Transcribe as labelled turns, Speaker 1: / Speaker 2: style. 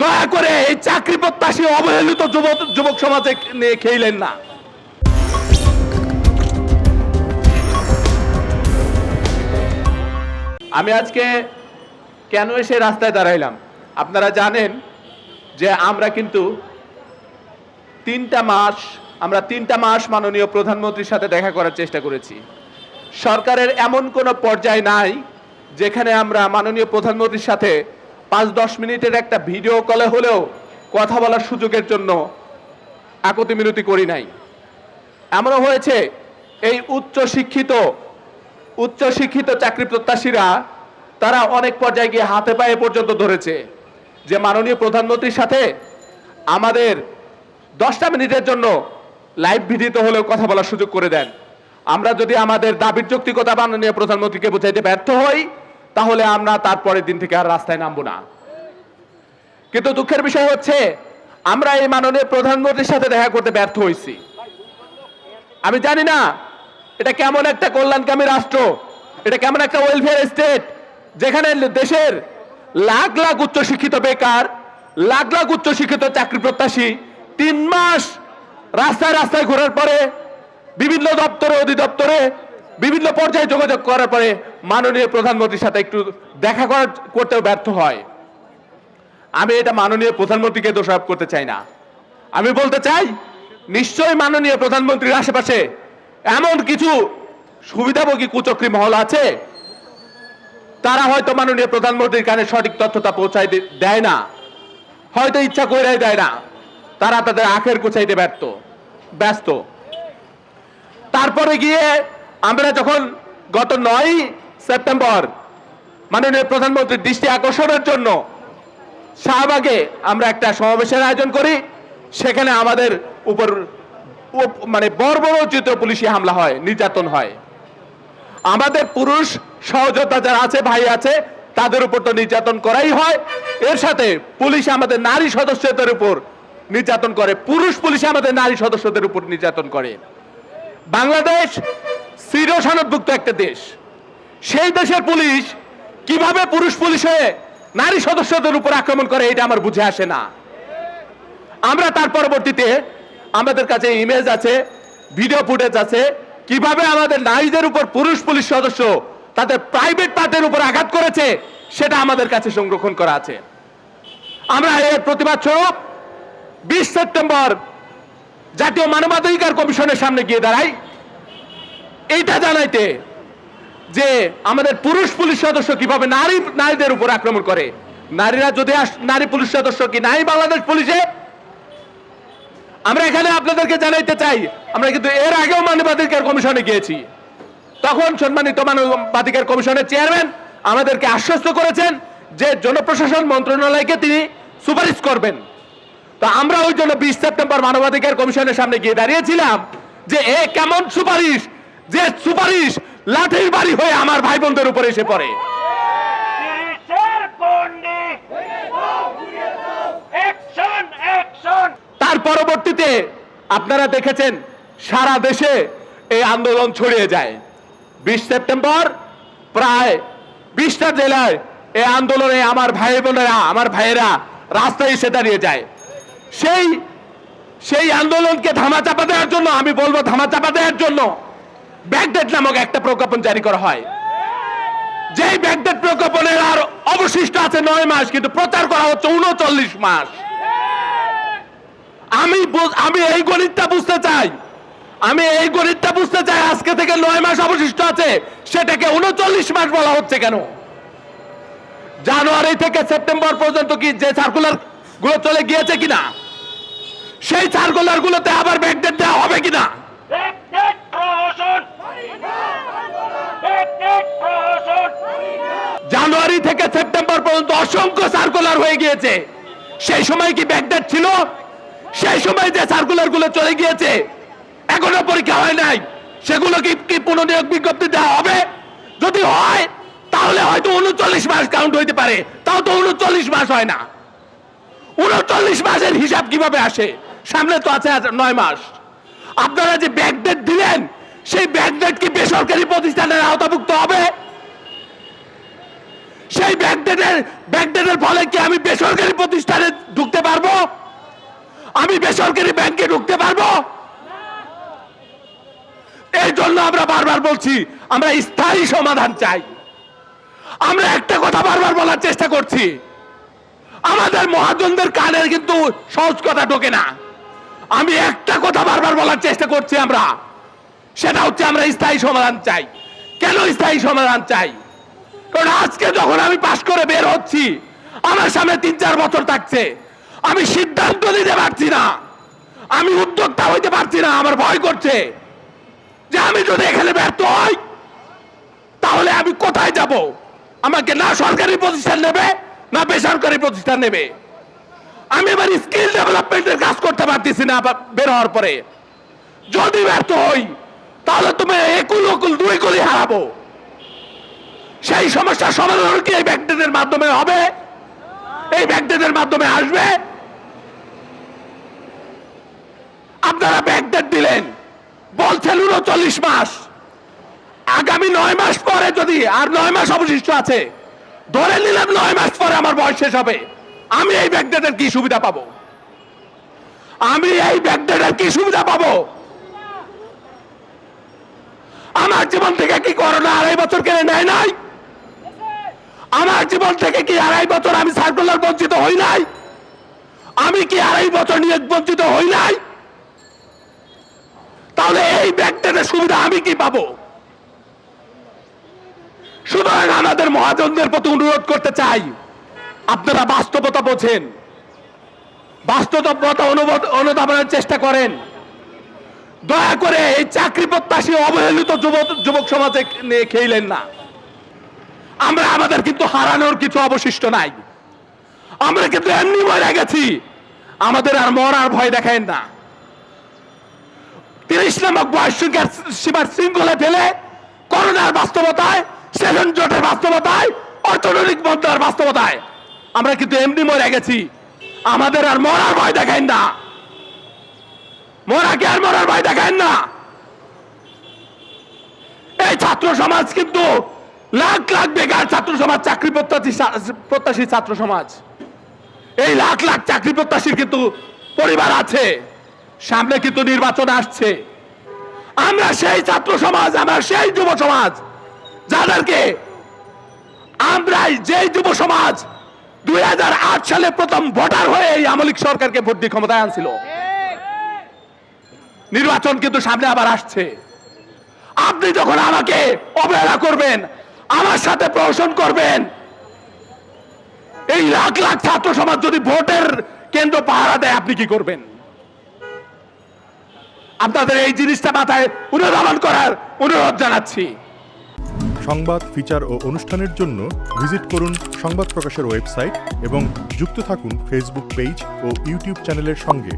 Speaker 1: দয়া করে এই চাকরি প্রত্যাশী অবহেলিত যুবক যুবক সমাজে নিয়ে খেইলেন না। আমি আজকে কেন এসে রাস্তায় দাঁড়াইলাম? আপনারা জানেন যে আমরা কিন্তু তিনটা মাস, আমরা তিনটা মাস মাননীয় প্রধানমন্ত্রীর সাথে দেখা করার চেষ্টা করেছি। সরকারের এমন কোনো পর্যায় নাই যেখানে আমরা মাননীয় প্রধানমন্ত্রীর সাথে পাঁচ দশ মিনিটের একটা ভিডিও কলে হলেও কথা বলার সুযোগের জন্য আকতি মিনতি করি নাই। এমনও হয়েছে, এই উচ্চ শিক্ষিত উচ্চ শিক্ষিত চাকরি প্রত্যাশীরা, তারা অনেক পর্যায়ে গিয়ে হাতে পায়ে পর্যন্ত ধরেছে যে মাননীয় প্রধানমন্ত্রীর সাথে আমাদের দশটা মিনিটের জন্য লাইভ ভিডিওতে হলেও কথা বলার সুযোগ করে দেন। আমরা যদি আমাদের দাবির যৌক্তিকতা মাননীয় প্রধানমন্ত্রীকে বোঝাইতে ব্যর্থ হই তাহলে আমরা তারপরের দিন থেকে আর রাস্তায় নামবো না। কিন্তু দুঃখের বিষয় হচ্ছে, আমরা এই মাননীয় প্রধানমন্ত্রীর সাথে দেখা করতে ব্যর্থ হয়েছি। আমি জানি না, এটা কেমন একটা কল্যাণকামী রাষ্ট্র, এটা কেমন একটা ওয়েলফেয়ার স্টেট যেখানে দেশের লাখ লাখ উচ্চশিক্ষিত বেকার, লাখ লাখ উচ্চশিক্ষিত চাকরি প্রত্যাশী তিন মাস রাস্তায় রাস্তায় ঘোরার পরে বিভিন্ন দপ্তরে, অধিদপ্তরে বিভিন্ন পর্যায়ে যোগাযোগ করার পরে মাননীয় প্রধানমন্ত্রীর সাথে একটু দেখা করার, করতেও ব্যর্থ হয়। আমি এটা মাননীয় প্রধানমন্ত্রীকে দোষারোপ করতে চাই না। আমি বলতে চাই, নিশ্চয়ই মাননীয় প্রধানমন্ত্রীর আশেপাশে এমন কিছু সুবিধাভোগী কুচক্রী মহল আছে? তারা হয়তো মাননীয় প্রধানমন্ত্রীর কানে সঠিক তথ্যটা পৌঁছাই দেয় না। হয়তো ইচ্ছা কইরাই দেয় না। তারা তাদের আখের কুচাইতে ব্যর্থ, ব্যস্ত। তারপরে গিয়ে আমরা যখন গত নয় সেপ্টেম্বর মাননীয় প্রধানমন্ত্রীর দৃষ্টি আকর্ষণের জন্য শাহবাগে আমরা একটা সমাবেশের আয়োজন করি, সেখানে আমাদের উপর উপ- মানে বর্বরোচিত পুলিশি হামলা হয়, নির্যাতন হয়। আমাদের পুরুষ সহযোদ্ধা যারা আছে, ভাই আছে, তাদের উপর তো নির্যাতন করাই হয়। এর সাথে পুলিশ আমাদের নারী সদস্যদের উপর নির্যাতন করে, পুরুষ পুলিশ আমাদের নারী সদস্যদের উপর নির্যাতন করে। বাংলাদেশ চিরসনদভুক্ত একটা দেশ। সেই দেশের পুলিশ কীভাবে পুরুষ পুলিশ হয়ে নারী সদস্যদের উপর আক্রমণ করে, এটা আমার বুঝে আসে না। আমরা তার পরবর্তীতে আমাদের কাছে ইমেজ আছে ভিডিও ফুটেজ আছে, কীভাবে আমাদের নারীদের উপর পুরুষ পুলিশ সদস্য তাদের প্রাইভেট পার্টের উপর আঘাত করেছে, সেটা আমাদের কাছে সংরক্ষণ করা আছে। আমরা এর প্রতিবাদ স্বরূপ বিশ সেপ্টেম্বর জাতীয় মানবাধিকার কমিশনের সামনে গিয়ে দাঁড়াই। এইটা জানাইতে যে আমাদের পুরুষ পুলিশ সদস্য কীভাবে নারী, নারীদের উপর আক্রমণ করে। নারীরা যদি নারী পুলিশ সদস্য কি নাই বাংলাদেশ পুলিশে? আমরা এখানে আপনাদেরকে জানাইতে চাই, আমরা কিন্তু এর আগেও মানবাধিকার কমিশনে গিয়েছি। তখন সম্মানিত মানবাধিকার কমিশনের চেয়ারম্যান আমাদেরকে আশ্বস্ত করেছেন যে জনপ্রশাসন মন্ত্রণালয়কে তিনি সুপারিশ করবেন। তো আমরা ওই জন্য বিশ সেপ্টেম্বর মানবাধিকার কমিশনের সামনে গিয়ে দাঁড়িয়েছিলাম যে এ কেমন সুপারিশ যে সুপারিশ লাঠির বাড়ি হয়ে আমার ভাই বোনদের উপরে এসে পড়ে। তার পরবর্তীতে আপনারা দেখেছেন সারা দেশে এই আন্দোলন ছড়িয়ে যায়। বিশ সেপ্টেম্বর প্রায় বিশটা জেলায় এই আন্দোলনে আমার ভাই বোনেরা আমার ভাইয়েরা রাস্তায় এসে দাঁড়িয়ে যায়। সেই সেই আন্দোলনকে ধামাচাপা দেওয়ার জন্য আমি বলব ধামাচাপা দেওয়ার জন্য ব্যাকডেট নামক একটা প্রজ্ঞাপন জারি করা হয়। যেই ব্যাকডেট প্রজ্ঞাপনের আর অবশিষ্ট আছে নয় মাস, কিন্তু প্রচার করা হচ্ছে উনচল্লিশ মাস। আমি আমি এই গণিতটা বুঝতে চাই। আমি এই গণিতটা বুঝতে চাই আজকে থেকে নয় মাস অবশিষ্ট আছে, সেটাকে উনচল্লিশ মাস বলা হচ্ছে কেন? জানুয়ারি থেকে সেপ্টেম্বর পর্যন্ত কি যে সার্কুলারগুলো চলে গিয়েছে কিনা? সেই সার্কুলার গুলোতে আবার ব্যাকডেট দেওয়া হবে কিনা? থেকে সেপ্টেম্বর পর্যন্ত অসংখ্য সার্কুলার হয়ে গিয়েছে। সেই সময় কি ব্যাকডেট ছিল? সেই সময় যে সার্কুলারগুলো চলে গিয়েছে, এখনও পরীক্ষা হয় নাই। সেগুলো কি কি পুনর্নিয়োগ বিজ্ঞপ্তি দেওয়া হবে? যদি হয়, তাহলে হয়তো উনচল্লিশ মাস কাউন্ট হইতে পারে। তাও তো উনচল্লিশ মাস হয় না। উনচল্লিশ মাসের হিসাব কীভাবে আসে? সামনে তো আছে নয় মাস। আপনারা যে ব্যাকডেট দিলেন, সেই ব্যাকডেট কি বেসরকারি প্রতিষ্ঠানের আওতাভুক্ত হবে? সেই ব্যাকডেটের ব্যাকডেটের ফলে কি আমি বেসরকারি প্রতিষ্ঠানের আমি বেসরকারি ব্যাংকে ঢুকতে পারব? এই জন্য আমরা বারবার বলছি, আমরা স্থায়ী সমাধান চাই। আমরা একটা কথা বারবার বলার চেষ্টা করছি। আমাদের মহাজনদের কানে কিন্তু সহজ কথা ঢোকে না। আমি একটা কথা বারবার বলার চেষ্টা করছি আমরা। সেটা হচ্ছে আমরা স্থায়ী সমাধান চাই। কেন স্থায়ী সমাধান চাই? কারণ আজকে যখন আমি পাশ করে বের হচ্ছি, আমার সামনে তিন চার বছর থাকছে। আমি সিদ্ধান্ত নিতে পারছি না। আমি উদ্যোক্তা হইতে পারছি না, আমার ভয় করছে। যে আমি যদি এখানে ব্যর্থ হই, তাহলে আমি কোথায় যাব? আমাকে না সরকারি প্রতিষ্ঠান নেবে, না বেসরকারি প্রতিষ্ঠান নেবে। আমি এবার স্কিল ডেভেলপমেন্টের কাজ করতে পারতেছি না বের হওয়ার পরে। যদি ব্যর্থ হই, তাহলে তুমি একুল ওকুল দুই কুলি হারাবো। সেই সমস্যার সমাধান কি এই ব্যাকডেটের মাধ্যমে হবে? এই ব্যাকডেটের মাধ্যমে আসবে? আপনারা ব্যাকডেট দিলেন। বলছেন উনচল্লিশ মাস। আগামী নয় মাস পরে যদি, আর নয় মাস অবশিষ্ট আছে, ধরে নিলাম নয় মাস পরে আমার বয়স শেষ হবে। আমি এই ব্যাকডেটের কি সুবিধা পাবো? আমি এই ব্যাকডেটের কি সুবিধা পাবো? আমার জীবন থেকে কি করোনা আড়াই বছর কেড়ে নেয় নাই? আমার জীবন থেকে কি আড়াই বছর আমি সার্কুলার বঞ্চিত হই নাই? আমি কি আড়াই বছর নিয়ে বঞ্চিত হই নাই? তাহলে এই ব্যাকডেটের সুবিধা আমি কি পাবো? সুতরাং আমাদের মহাজনদের প্রতি অনুরোধ করতে চাই, আপনারা বাস্তবতা বোঝেন, বাস্তবতা অনুধাবনের চেষ্টা করেন। দয়া করে এই চাকরি প্রত্যাশী, অবহেলিত যুবক যুবক সমাজে নিয়ে খেইলেন না। আমরা আমাদের কিন্তু হারানোর কিছু অবশিষ্ট নাই। আমরা কিন্তু এমনি মরে গেছি। আমাদের আর মরার ভয় দেখায় না। তিরিশ নামক বয়স সীমার শৃঙ্খলে ফেলে করোনার বাস্তবতায় সেভেন জোটের বাস্তবতায়, অর্থনৈতিক বন্ধার বাস্তবতায় আমরা কিন্তু এমনি মরে গেছি। আমাদের আর মরার ভয় দেখায় না। মরাকে আর মরার ভয় দেখায় না। এই ছাত্র সমাজ কিন্তু লাখ লাখ বেকার ছাত্র সমাজ, চাকরি প্রত্যাশী প্রত্যাশী ছাত্র সমাজ। এই লাখ লাখ চাকরি প্রত্যাশীর কিন্তু পরিবার আছে, সামনে কিন্তু নির্বাচন আসছে। আমরা সেই ছাত্র সমাজ, আমরা সেই যুব সমাজ, যাদেরকে আমরা যে যুব সমাজ দুই হাজার আট সালে প্রথম ভোটার হয়ে এই আমলিক সরকারকে ভোট দিয়ে ক্ষমতায় আনছিল। নির্বাচন কিন্তু সামনে আবার আসছে। আপনি যখন আমাকে অবহেলা করবেন আমার সাথে প্রহসন করবেন। এই লাখ লাখ ছাত্র সমাজ যদি ভোটের কেন্দ্র পাহারা দেয়, আপনি কি করবেন? আপনাদের এই জিনিসটা মাথায় অনুধাবন করার অনুরোধ জানাচ্ছি।
Speaker 2: সংবাদ, ফিচার ও অনুষ্ঠানের জন্য ভিজিট করুন সংবাদ প্রকাশের ওয়েবসাইট এবং যুক্ত থাকুন ফেসবুক পেজ ও ইউটিউব চ্যানেলের সঙ্গে।